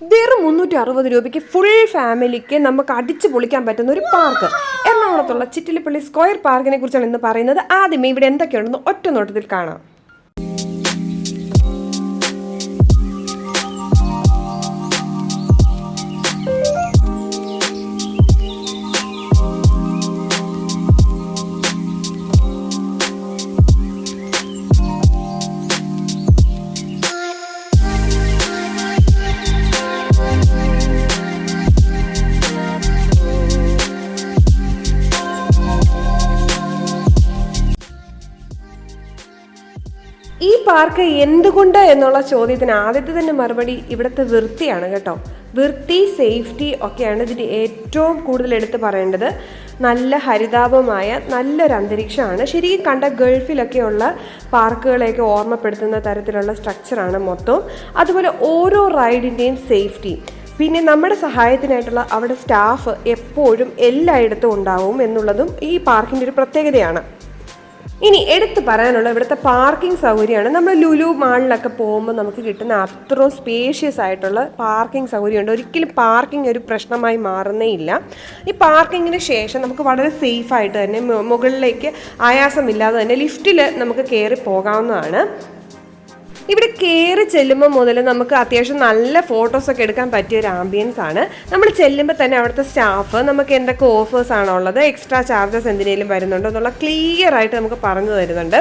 വെറും മുന്നൂറ്റി അറുപത് രൂപയ്ക്ക് ഫുൾ ഫാമിലിക്ക് നമുക്ക് അടിച്ചു പൊളിക്കാൻ പറ്റുന്ന ഒരു പാർക്ക് എറണാകുളത്തുള്ള ചിറ്റിലിപ്പള്ളി സ്ക്വയർ പാർക്കിനെ കുറിച്ചാണ് ഇന്ന് പറയുന്നത്. ആദ്യമേ ഇവിടെ എന്തൊക്കെയുണ്ടെന്ന് ഒറ്റ നോട്ടത്തിൽ കാണാം. ഈ പാർക്ക് എന്തുകൊണ്ട് എന്നുള്ള ചോദ്യത്തിന് ആദ്യത്തെ തന്നെ മറുപടി ഇവിടുത്തെ വൃത്തിയാണ് കേട്ടോ. വൃത്തി സേഫ്റ്റി ഒക്കെയാണ് ഇതിന് ഏറ്റവും കൂടുതൽ എടുത്ത് പറയേണ്ടത്. നല്ല ഹരിതാപമായ നല്ലൊരു അന്തരീക്ഷമാണ്. ശരിക്കും കണ്ട ഗൾഫിലൊക്കെയുള്ള പാർക്കുകളെയൊക്കെ ഓർമ്മപ്പെടുത്തുന്ന തരത്തിലുള്ള സ്ട്രക്ചറാണ് മൊത്തം. അതുപോലെ ഓരോ റൈഡിന്റെയും സേഫ്റ്റി പിന്നെ നമ്മുടെ സഹായത്തിനായിട്ടുള്ള അവിടെ സ്റ്റാഫ് എപ്പോഴും എല്ലായിടത്തും ഉണ്ടാവും എന്നുള്ളതും ഈ പാർക്കിന്റെ ഒരു പ്രത്യേകതയാണ്. ഇനി എടുത്തു പറയാനുള്ള ഇവിടുത്തെ പാർക്കിംഗ് സൗകര്യമാണ്. നമ്മൾ ലുലു മാളിലൊക്കെ പോകുമ്പോൾ നമുക്ക് കിട്ടുന്ന അത്രയും സ്പേഷ്യസ് ആയിട്ടുള്ള പാർക്കിംഗ് സൗകര്യമുണ്ട്. ഒരിക്കലും പാർക്കിംഗ് ഒരു പ്രശ്നമായി മാറുന്നേ ഇല്ല. ഈ പാർക്കിങ്ങിന് ശേഷം നമുക്ക് വളരെ സേഫ് ആയിട്ട് തന്നെ മുകളിലേക്ക് ആയാസമില്ലാതെ തന്നെ ലിഫ്റ്റിൽ നമുക്ക് കയറി പോകാവുന്നതാണ്. ഇവിടെ കയറി ചെല്ലുമ്പോൾ മുതൽ നമുക്ക് അത്യാവശ്യം നല്ല ഫോട്ടോസൊക്കെ എടുക്കാൻ പറ്റിയ ഒരു ആംബിയൻസ് ആണ്. നമ്മൾ ചെല്ലുമ്പോൾ തന്നെ അവിടുത്തെ സ്റ്റാഫ് നമുക്ക് എന്തൊക്കെ ഓഫേഴ്സ് ആണോ ഉള്ളത് എക്സ്ട്രാ ചാർജസ് എന്തിനേലും വരുന്നുണ്ടോ എന്നുള്ള ക്ലിയർ ആയിട്ട് നമുക്ക് പറഞ്ഞു തരുന്നുണ്ട്.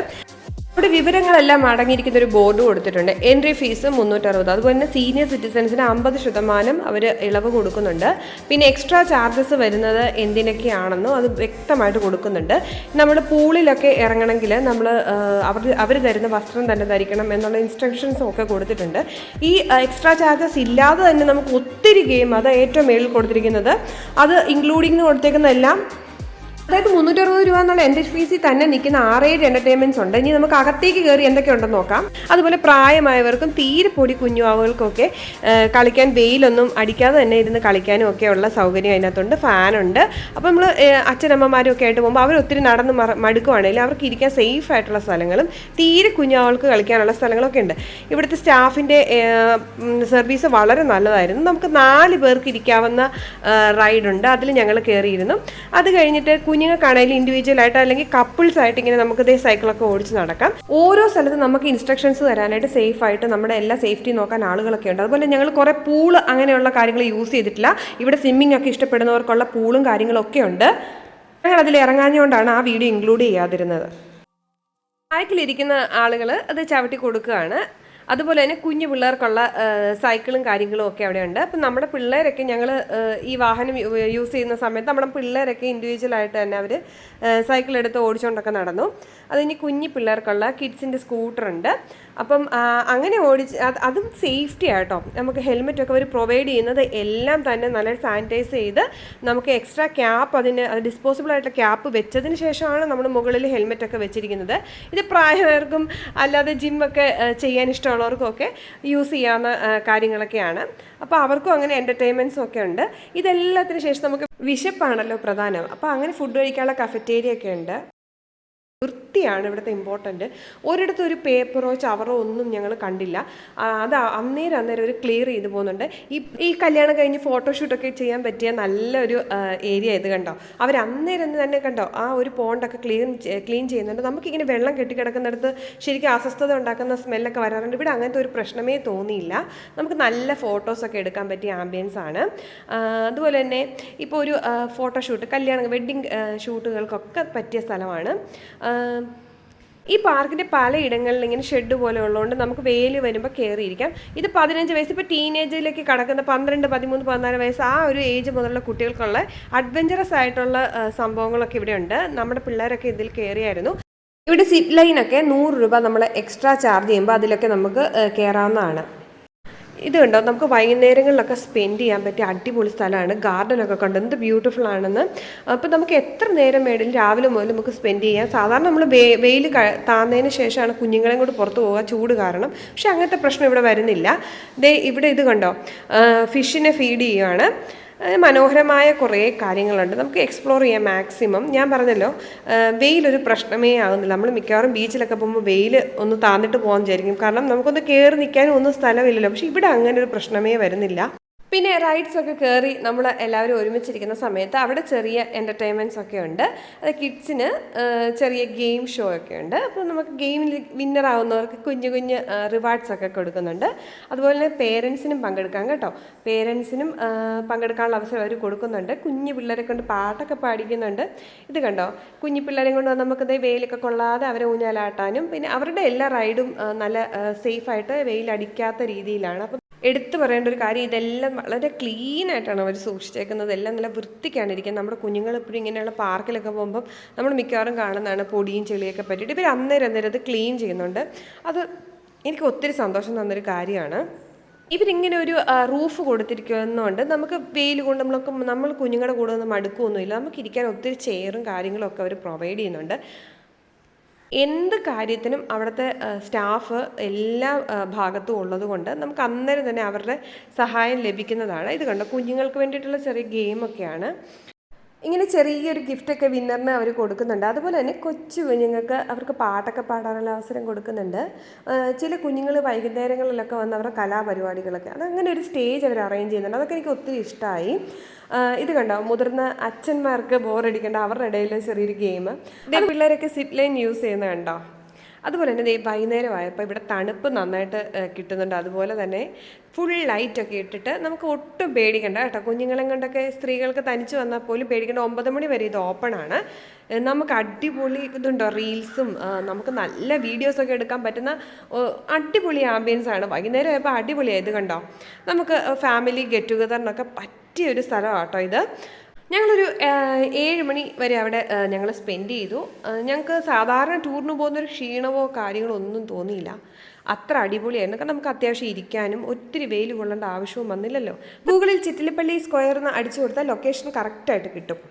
ഇവിടെ വിവരങ്ങളെല്ലാം അടങ്ങിയിരിക്കുന്ന ഒരു ബോർഡ് കൊടുത്തിട്ടുണ്ട്. എൻട്രി ഫീസ് മുന്നൂറ്ററുപത്. അതുപോലെ തന്നെ സീനിയർ സിറ്റിസൺസിന് അമ്പത് ശതമാനം അവർ ഇളവ് കൊടുക്കുന്നുണ്ട്. പിന്നെ എക്സ്ട്രാ ചാർജസ് വരുന്നത് എന്തിനൊക്കെയാണെന്നും അത് വ്യക്തമായിട്ട് കൊടുക്കുന്നുണ്ട്. നമ്മൾ പൂളിലൊക്കെ ഇറങ്ങണമെങ്കിൽ നമ്മൾ അവർ അവർ തരുന്ന വസ്ത്രം തന്നെ ധരിക്കണം എന്നുള്ള ഇൻസ്ട്രക്ഷൻസും ഒക്കെ കൊടുത്തിട്ടുണ്ട്. ഈ എക്സ്ട്രാ ചാർജസ് ഇല്ലാതെ തന്നെ നമുക്ക് ഒത്തിരി ഗെയിം അത് ഏറ്റവും മേളിൽ കൊടുത്തിരിക്കുന്നത്. അത് ഇൻക്ലൂഡിങ് കൊടുത്തേക്കുന്ന എല്ലാം അതായത് മുന്നൂറ്റി അറുപത് രൂപ എന്നുള്ള എന്റെ ഫീസിൽ തന്നെ നിൽക്കുന്ന ആറേഴ് എന്റർടൈൻമെന്റ്സ് ഉണ്ട്. ഇനി നമുക്ക് അകത്തേക്ക് കയറി എന്തൊക്കെ ഉണ്ടെന്ന് നോക്കാം. അതുപോലെ പ്രായമായവർക്കും തീരെ പൊടി കുഞ്ഞുവാവുകൾക്കൊക്കെ കളിക്കാൻ വെയിലൊന്നും അടിക്കാതെ തന്നെ ഇരുന്ന് കളിക്കാനും ഒക്കെ ഉള്ള സൗകര്യം അതിനകത്തുണ്ട്. ഫാനുണ്ട്. അപ്പോൾ നമ്മൾ അച്ഛനമ്മമാരും ഒക്കെ ആയിട്ട് പോകുമ്പോൾ അവർ ഒത്തിരി നടന്ന് മടുക്കുവാണെങ്കിൽ അവർക്ക് ഇരിക്കാൻ സേഫ് ആയിട്ടുള്ള സ്ഥലങ്ങളും തീരെ കുഞ്ഞുവാവുകൾക്ക് കളിക്കാനുള്ള സ്ഥലങ്ങളൊക്കെ ഉണ്ട്. ഇവിടുത്തെ സ്റ്റാഫിന്റെ സർവീസ് വളരെ നല്ലതായിരുന്നു. നമുക്ക് നാല് പേർക്ക് ഇരിക്കാവുന്ന റൈഡുണ്ട് അതിൽ ഞങ്ങൾ കയറിയിരുന്നു അത് കഴിഞ്ഞിട്ട് കുഞ്ഞുങ്ങൾക്കാണെങ്കിലും ഇൻഡിവിജ്വൽ ആയിട്ട് അല്ലെങ്കിൽ കപ്പിൾസ് ആയിട്ട് ഇങ്ങനെ നമുക്ക് ഇതേ സൈക്കിളൊക്കെ ഓടിച്ച് നടക്കാം. ഓരോ സ്ഥലത്തും നമുക്ക് ഇൻസ്ട്രക്ഷൻസ് തരാനായിട്ട് സേഫ് ആയിട്ട് നമ്മുടെ എല്ലാ സേഫ്റ്റി നോക്കാൻ ആളുകളൊക്കെ ഉണ്ട്. അതുപോലെ ഞങ്ങൾ കുറേ പൂൾ അങ്ങനെയുള്ള കാര്യങ്ങൾ യൂസ് ചെയ്തിട്ടില്ല. ഇവിടെ സ്വിമ്മിംഗ് ഒക്കെ ഇഷ്ടപ്പെടുന്നവർക്കുള്ള പൂളും കാര്യങ്ങളൊക്കെ ഉണ്ട്. ഞങ്ങൾ അതിൽ ഇറങ്ങാഞ്ഞുകൊണ്ടാണ് ആ വീഡിയോ ഇൻക്ലൂഡ് ചെയ്യാതിരുന്നത്. ബാക്കിലിരിക്കുന്ന ആളുകൾ അത് ചവിട്ടി കൊടുക്കുകയാണ്. അതുപോലെ തന്നെ കുഞ്ഞു പിള്ളേർക്കുള്ള സൈക്കിളും കാര്യങ്ങളും ഒക്കെ അവിടെ ഉണ്ട് അപ്പം നമ്മുടെ പിള്ളേരൊക്കെ ഞങ്ങൾ ഈ വാഹനം യൂസ് ചെയ്യുന്ന സമയത്ത് നമ്മുടെ പിള്ളേരൊക്കെ ഇൻഡിവിജ്വൽ ആയിട്ട് തന്നെ അവർ സൈക്കിൾ എടുത്ത് ഓടിച്ചുകൊണ്ടൊക്കെ നടന്നു. അതിന് കുഞ്ഞു പിള്ളേർക്കുള്ള കിഡ്സിന്റെ സ്കൂട്ടറുണ്ട് അപ്പം അങ്ങനെ ഓടിച്ച് അതും സേഫ്റ്റി ആട്ടോ. നമുക്ക് ഹെൽമെറ്റൊക്കെ അവർ പ്രൊവൈഡ് ചെയ്യുന്നത് എല്ലാം തന്നെ നല്ല സാനിറ്റൈസ് ചെയ്ത് നമുക്ക് എക്സ്ട്രാ ക്യാപ്പ് അതിന് ഡിസ്പോസിബിൾ ആയിട്ടുള്ള ക്യാപ്പ് വെച്ചതിന് ശേഷമാണ് നമ്മൾ മുകളിൽ ഹെൽമെറ്റൊക്കെ വെച്ചിരിക്കുന്നത്. ഇത് പ്രായമായവർക്കും അല്ലാതെ ജിമ്മൊക്കെ ചെയ്യാൻ ഇഷ്ടമുള്ളവർക്കും ഒക്കെ യൂസ് ചെയ്യാവുന്ന കാര്യങ്ങളൊക്കെയാണ്. അപ്പോൾ അവർക്കും അങ്ങനെ എന്റർടൈൻമെന്റ്സും ഒക്കെ ഉണ്ട്. ഇതെല്ലാത്തിനു ശേഷം നമുക്ക് വിശപ്പാണല്ലോ പ്രധാനം. അപ്പോൾ അങ്ങനെ ഫുഡ് കഴിക്കാനുള്ള കഫറ്റേരിയ ഒക്കെ ഉണ്ട്. വൃത്തിയാണ് ഇവിടുത്തെ ഇമ്പോർട്ടന്റ് ഒരിടത്തും ഒരു പേപ്പറോ ചവറോ ഒന്നും ഞങ്ങൾ കണ്ടില്ല. അത് അന്നേരം അന്നേരം ഒരു ക്ലിയർ ചെയ്ത് പോകുന്നുണ്ട്. ഈ ഈ കല്യാണം കഴിഞ്ഞ് ഫോട്ടോഷൂട്ടൊക്കെ ചെയ്യാൻ പറ്റിയ നല്ലൊരു ഏരിയ ഇത് കണ്ടോ? അവർ അന്നേരം തന്നെ കണ്ടോ? ആ ഒരു പോണ്ടൊക്കെ ക്ലീൻ ക്ലീൻ ചെയ്യുന്നുണ്ട്. നമുക്കിങ്ങനെ വെള്ളം കെട്ടിക്കിടക്കുന്നിടത്ത് ശരിക്കും അസ്വസ്ഥത ഉണ്ടാക്കുന്ന സ്മെല്ലൊക്കെ വരാറുണ്ട്. ഇവിടെ അങ്ങനത്തെ ഒരു പ്രശ്നമേ തോന്നിയില്ല. നമുക്ക് നല്ല ഫോട്ടോസൊക്കെ എടുക്കാൻ പറ്റിയ ആംബിയൻസ് ആണ്. അതുപോലെ തന്നെ ഇപ്പോൾ ഒരു ഫോട്ടോഷൂട്ട് കല്യാണം വെഡ്ഡിങ് ഷൂട്ടുകൾക്കൊക്കെ പറ്റിയ സ്ഥലമാണ്. ഈ പാർക്കിന്റെ പലയിടങ്ങളിൽ ഇങ്ങനെ ഷെഡ് പോലെ ഉള്ളതുകൊണ്ട് നമുക്ക് വെയിൽ വരുമ്പോൾ കയറിയിരിക്കാം ഇത് പതിനഞ്ച് വയസ്സ് ഇപ്പോൾ ടീനേജിലേക്ക് കടക്കുന്ന പന്ത്രണ്ട് പതിമൂന്ന് പതിനാല് വയസ്സ് ആ ഒരു ഏജ് മുതലുള്ള കുട്ടികൾക്കുള്ള അഡ്വഞ്ചറസ് ആയിട്ടുള്ള സംഭവങ്ങളൊക്കെ ഇവിടെ ഉണ്ട്. നമ്മുടെ പിള്ളേരൊക്കെ ഇതിൽ കയറിയായിരുന്നു ഇവിടെ സിപ്പ് ലൈനൊക്കെ നൂറ് രൂപ നമ്മൾ എക്സ്ട്രാ ചാർജ് ചെയ്യുമ്പോൾ അതിലൊക്കെ നമുക്ക് കയറാവുന്നതാണ് ഇത് കണ്ടോ നമുക്ക് വൈകുന്നേരങ്ങളിലൊക്കെ സ്പെൻഡ് ചെയ്യാൻ പറ്റിയ അടിപൊളി സ്ഥലമാണ്. ഗാർഡനൊക്കെ കണ്ട്? എന്ത് ബ്യൂട്ടിഫുൾ ആണെന്ന്. അപ്പോൾ നമുക്ക് എത്ര നേരം വേണമെങ്കിലും രാവിലെ മുതൽ നമുക്ക് സ്പെൻഡ് ചെയ്യാം. സാധാരണ നമ്മൾ വെയിൽ താന്നതിന് ശേഷമാണ് കുഞ്ഞുങ്ങളെയും കൂടി പുറത്ത് പോകുക ചൂട് കാരണം. പക്ഷേ അങ്ങനത്തെ പ്രശ്നം ഇവിടെ വരുന്നില്ല. ദേ ഇവിടെ ഇത് കണ്ടോ? ഫിഷിനെ ഫീഡ് ചെയ്യുകയാണ് ആ, മനോഹരമായ കുറേ കാര്യങ്ങളുണ്ട്. നമുക്ക് എക്സ്പ്ലോർ ചെയ്യാം മാക്സിമം ഞാൻ പറഞ്ഞല്ലോ വെയിലൊരു പ്രശ്നമേ ആകുന്നില്ല നമ്മൾ മിക്കവാറും ബീച്ചിലൊക്കെ പോകുമ്പോൾ വെയിൽ ഒന്ന് താന്നിട്ട് പോകാൻ വിചാരിക്കും. കാരണം നമുക്കൊന്ന് കയറി നിൽക്കാനും ഒന്നും സ്ഥലമില്ലല്ലോ. പക്ഷേ ഇവിടെ അങ്ങനെ ഒരു പ്രശ്നമേ വരുന്നില്ല. പിന്നെ റൈഡ്സ് ഒക്കെ കയറി നമ്മൾ എല്ലാവരും ഒരുമിച്ചിരിക്കുന്ന സമയത്ത് അവിടെ ചെറിയ എന്റർടൈൻമെന്റ്സ് ഒക്കെ ഉണ്ട്. അത് കിഡ്സിന് ചെറിയ ഗെയിം ഷോ ഒക്കെ ഉണ്ട്. അപ്പോൾ നമുക്ക് ഗെയിമിൽ വിന്നർ ആവുന്നവർക്ക് കുഞ്ഞു കുഞ്ഞ് റിവാർഡ്സ് ഒക്കെ കൊടുക്കുന്നുണ്ട്. അതുപോലെ തന്നെ പേരൻസിനും പങ്കെടുക്കാം കേട്ടോ. പേരൻസിനും പങ്കെടുക്കാനുള്ള അവസരം അവർ കൊടുക്കുന്നുണ്ട്. കുഞ്ഞു പിള്ളേരെ കൊണ്ട് പാട്ടൊക്കെ പാടിക്കുന്നുണ്ട്. ഇത് കണ്ടോ? കുഞ്ഞു പിള്ളേരെ കൊണ്ട് നമുക്കത് വെയിലൊക്കെ കൊള്ളാതെ അവരെ ഊഞ്ഞാലാട്ടാനും പിന്നെ അവരുടെ എല്ലാ റൈഡും നല്ല സേഫായിട്ട് വെയിലടിക്കാത്ത രീതിയിലാണ്. അപ്പം എടുത്തു പറയേണ്ട ഒരു കാര്യം ഇതെല്ലാം വളരെ ക്ലീൻ ആയിട്ടാണ് അവർ സൂക്ഷിച്ചേക്കുന്നത്. എല്ലാം നല്ല വൃത്തിക്കാണ് ഇരിക്കുന്നത്. നമ്മുടെ കുഞ്ഞുങ്ങൾ എപ്പോഴും ഇങ്ങനെയുള്ള പാർക്കിലൊക്കെ പോകുമ്പം നമ്മൾ മിക്കവാറും കാണുന്നതാണ് പൊടിയും ചെളിയൊക്കെ പറ്റിയിട്ട്. ഇവർ അന്നേരം അന്നേരം അത് ക്ലീൻ ചെയ്യുന്നുണ്ട്. അത് എനിക്ക് ഒത്തിരി സന്തോഷം തന്നൊരു കാര്യമാണ്. ഇവരിങ്ങനെ ഒരു റൂഫ് കൊടുത്തിരിക്കുന്നതുകൊണ്ട് നമുക്ക് വെയിൽ കൊണ്ട് നമ്മളൊക്കെ നമ്മൾ കുഞ്ഞുങ്ങളുടെ കൂടെ ഒന്നും മടുക്കുകയൊന്നുമില്ല നമുക്ക് ഇരിക്കാൻ ഒത്തിരി ചെയറും കാര്യങ്ങളൊക്കെ അവർ പ്രൊവൈഡ് ചെയ്യുന്നുണ്ട്. എന്ത് കാര്യത്തിനും അവിടുത്തെ സ്റ്റാഫ് എല്ലാ ഭാഗത്തും ഉള്ളതുകൊണ്ട് നമുക്ക് അന്നേരം തന്നെ അവരുടെ സഹായം ലഭിക്കുന്നതാണ്. ഇത് കണ്ടോ? കുഞ്ഞുങ്ങൾക്ക് വേണ്ടിയിട്ടുള്ള ചെറിയ ഗെയിമൊക്കെയാണ്. ഇങ്ങനെ ചെറിയൊരു ഗിഫ്റ്റൊക്കെ വിന്നറിന് അവർ കൊടുക്കുന്നുണ്ട്. അതുപോലെ തന്നെ കൊച്ചു കുഞ്ഞുങ്ങൾക്ക് അവർക്ക് പാട്ടൊക്കെ പാടാനുള്ള അവസരം കൊടുക്കുന്നുണ്ട്. ചില കുഞ്ഞുങ്ങൾ വൈകുന്നേരങ്ങളിലൊക്കെ വന്ന് അവരുടെ കലാപരിപാടികളൊക്കെ അതങ്ങനെ ഒരു സ്റ്റേജ് അവർ അറേഞ്ച് ചെയ്യുന്നുണ്ട്. അതൊക്കെ എനിക്ക് ഒത്തിരി ഇഷ്ടമായി ഇത് കണ്ടോ? മുതിർന്ന അച്ഛന്മാർക്ക് ബോറടിക്കേണ്ട അവരുടെ ഇടയിൽ ചെറിയൊരു ഗെയിം പിള്ളേരൊക്കെ സിറ്റ് ലൈൻ യൂസ് ചെയ്യുന്നത് കണ്ടോ? അതുപോലെ തന്നെ ദേ വൈകുന്നേരം ആയപ്പോൾ ഇവിടെ തണുപ്പ് നന്നായിട്ട് കിട്ടുന്നുണ്ട്. അതുപോലെ തന്നെ ഫുൾ ലൈറ്റൊക്കെ ഇട്ടിട്ട് നമുക്ക് ഒട്ടും പേടിക്കണ്ട കേട്ടോ. കുഞ്ഞുങ്ങളെ കൊണ്ടൊക്കെ സ്ത്രീകൾക്ക് തനിച്ച് വന്നാൽ പോലും പേടിക്കേണ്ട. ഒമ്പത് മണി വരെ ഇത് ഓപ്പൺ ആണ്. നമുക്ക് അടിപൊളി ഇതുണ്ടോ റീൽസും നമുക്ക് നല്ല വീഡിയോസൊക്കെ എടുക്കാൻ പറ്റുന്ന അടിപൊളി ആംബിയൻസ് ആണ്. വൈകുന്നേരം ആയപ്പോൾ അടിപൊളിയായത് കണ്ടോ? നമുക്ക് ഫാമിലി ഗെറ്റ് ടുഗദറിനൊക്കെ പറ്റിയ ഒരു സ്ഥലമാണ് കേട്ടോ ഇത്. ഞങ്ങളൊരു ഏഴ് മണി വരെ അവിടെ ഞങ്ങൾ സ്പെൻഡ് ചെയ്തു. ഞങ്ങൾക്ക് സാധാരണ ടൂറിന് പോകുന്നൊരു ക്ഷീണമോ കാര്യങ്ങളോ ഒന്നും തോന്നിയില്ല. അത്ര അടിപൊളിയായിരുന്നു. കാരണം നമുക്ക് അത്യാവശ്യം ഇരിക്കാനും ഒത്തിരി വെയിൽ കൊള്ളേണ്ട ആവശ്യവും വന്നില്ലല്ലോ. ഗൂഗിളിൽ ചിറ്റിലപ്പള്ളി സ്ക്വയർ എന്ന് അടിച്ചു കൊടുത്താൽ ലൊക്കേഷൻ കറക്റ്റായിട്ട് കിട്ടും.